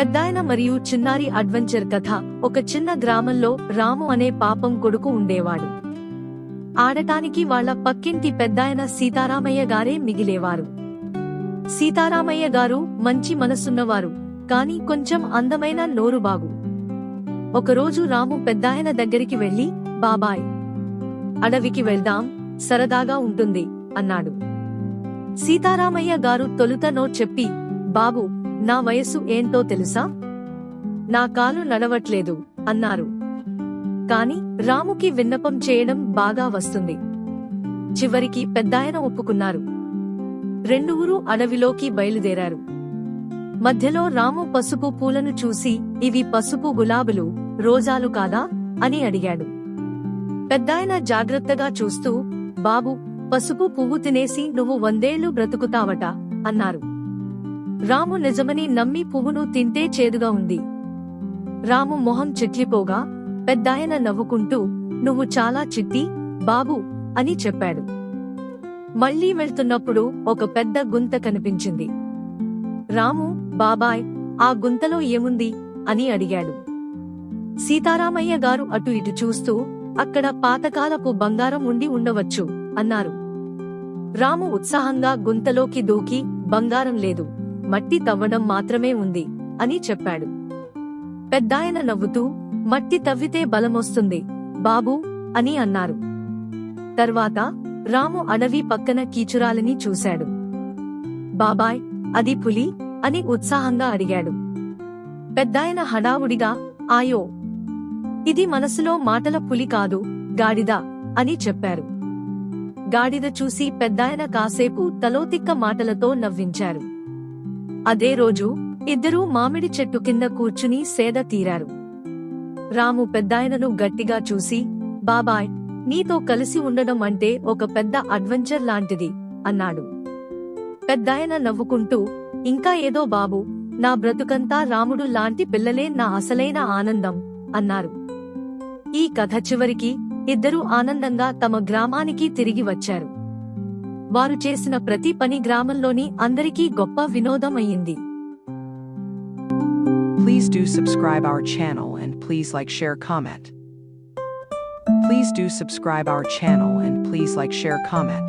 పెద్దాయన మరియు చిన్నారి అడ్వెంచర్ కథ. ఒక చిన్న గ్రామంలో రాము అనే పాపం కొడుకు ఉండేవాడు. ఆడటానికి వాళ్ళ పక్కింటి పెద్దాయన సీతారామయ్య గారే మిగిలేవారు. సీతారామయ్య గారు మంచి మనసున్నవారు కాని కొంచెం అందమైన నోరుబాగు. ఒకరోజు రాము పెద్దాయన దగ్గరికి వెళ్ళి బాబాయ్ అడవికి వెళ్దాం సరదాగా ఉంటుంది అన్నాడు. సీతారామయ్య గారు తొలుత నో చెప్పి బాబు నా వయసు ఏంటో తెలుసా? నా కాలు నడవట్లేదు అన్నారు. కాని రాముకి విన్నపం చేయడం బాగా వస్తుంది. చివరికి పెద్దాయన ఒప్పుకున్నారు. రెండుగురు అడవిలోకి బయలుదేరారు. మధ్యలో రాము పసుపు పూలను చూసి ఇవి పసుపు గులాబులు రోజాలు కాదా? అని అడిగాడు. పెద్దాయన జాగ్రత్తగా చూస్తూ బాబు పసుపు పువ్వు తినేసి నువ్వు వందేళ్ళు బ్రతుకుతావట అన్నారు. రాము నిజమని నమ్మి పువ్వును తింటే చేదుగా ఉంది. రాము మొహం చిట్లిపోగా పెద్దాయన నవ్వుకుంటూ నువ్వు చాలా చిట్టి బాబు అని చెప్పాడు. మళ్ళీ వెళ్తున్నప్పుడు ఒక పెద్ద గుంత కనిపించింది. రాము బాబాయ్ ఆ గుంతలో ఏముంది? అని అడిగాడు. సీతారామయ్య గారు అటు ఇటు చూస్తూ అక్కడ పాతకాలపు బంగారం ఉండి ఉండవచ్చు అన్నారు. రాము ఉత్సాహంగా గుంతలోకి దూకి బంగారం లేదు. మట్టి తవ్వడం మాత్రమే ఉంది అని చెప్పాడు. పెద్దాయన నవ్వుతూ మట్టి తవ్వితే బలమొస్తుంది బాబూ అని అన్నారు. తర్వాత రాము అడవి పక్కన కీచురాలిని చూశాడు. బాబాయ్ అది పులి అని ఉత్సాహంగా అడిగాడు. పెద్దాయన హడావుడిగా ఆయో ఇది మనసులో మాటల పులి కాదు గాడిద అని చెప్పారు. గాడిద చూసి పెద్దాయన కాసేపు తలోతిక్క మాటలతో నవ్వించారు. అదే రోజు ఇద్దరూ మామిడి చెట్టు కింద కూర్చుని సేద తీరారు. రాము పెద్దాయనను గట్టిగా చూసి బాబాయ్ నీతో కలిసి ఉండడం అంటే ఒక పెద్ద అడ్వెంచర్ లాంటిది అన్నాడు. పెద్దాయన నవ్వుకుంటూ ఇంకా ఏదో బాబు నా బ్రతుకంతా రాముడు లాంటి పిల్లలే నా అసలైన ఆనందం అన్నారు. ఈ కథ చివరికి ఇద్దరూ ఆనందంగా తమ గ్రామానికి తిరిగి వచ్చారు. వారు చేసిన ప్రతి పని గ్రామంలోని అందరికీ గొప్ప వినోదం అయ్యింది Please do subscribe our channel and please like share comment. Please do subscribe our channel and please like share comment.